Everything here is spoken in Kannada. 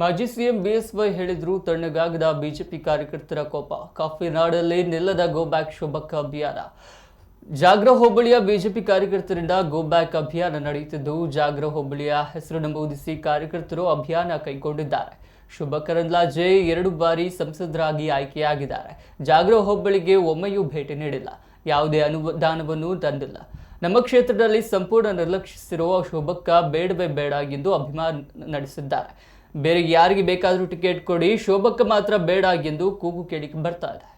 ಮಾಜಿ ಸಿಎಂ ಬಿಎಸ್ವೈ ಹೇಳಿದ್ರು ತಣ್ಣಗಾಗದ ಬಿಜೆಪಿ ಕಾರ್ಯಕರ್ತರ ಕೋಪ. ಕಾಫಿನಾಡಲ್ಲಿ ನಿಲ್ಲದ ಗೋ ಬ್ಯಾಕ್ ಶೋಭಕ್ಕ ಅಭಿಯಾನ. ಜಾಗ್ರ ಹೋಬಳಿಯ ಬಿಜೆಪಿ ಕಾರ್ಯಕರ್ತರಿಂದ ಗೋ ಬ್ಯಾಕ್ ಅಭಿಯಾನ ನಡೆಯುತ್ತಿದ್ದು, ಜಾಗ್ರ ಹೋಬಳಿಯ ಹೆಸರು ನಮೂದಿಸಿ ಕಾರ್ಯಕರ್ತರು ಅಭಿಯಾನ ಕೈಗೊಂಡಿದ್ದಾರೆ. ಶುಭ ಕರಂದ್ಲಾಜೆ ಎರಡು ಬಾರಿ ಸಂಸದರಾಗಿ ಆಯ್ಕೆಯಾಗಿದ್ದಾರೆ. ಜಾಗ್ರ ಹೋಬಳಿಗೆ ಒಮ್ಮೆಯೂ ಭೇಟಿ ನೀಡಿಲ್ಲ. ಯಾವುದೇ ಅನುದಾನವನ್ನು ತಂದಿಲ್ಲ. ನಮ್ಮ ಕ್ಷೇತ್ರದಲ್ಲಿ ಸಂಪೂರ್ಣ ನಿರ್ಲಕ್ಷಿಸಿರುವ ಶುಭಕ್ಕ ಬೇಡವೇ ಬೇಡ ಎಂದು ಅಭಿಮಾನ ನಡೆಸಿದ್ದಾರೆ. ಬೇರೆ ಯಾರಿಗೆ ಬೇಕಾದರೂ ಟಿಕೆಟ್ ಕೊಡಿ ಶೋಭಕ್ಕೆ ಮಾತ್ರ ಬೇಡ ಎಂದು ಕೂಗು ಕೇಳಿ ಬರ್ತಾ ಇದೆ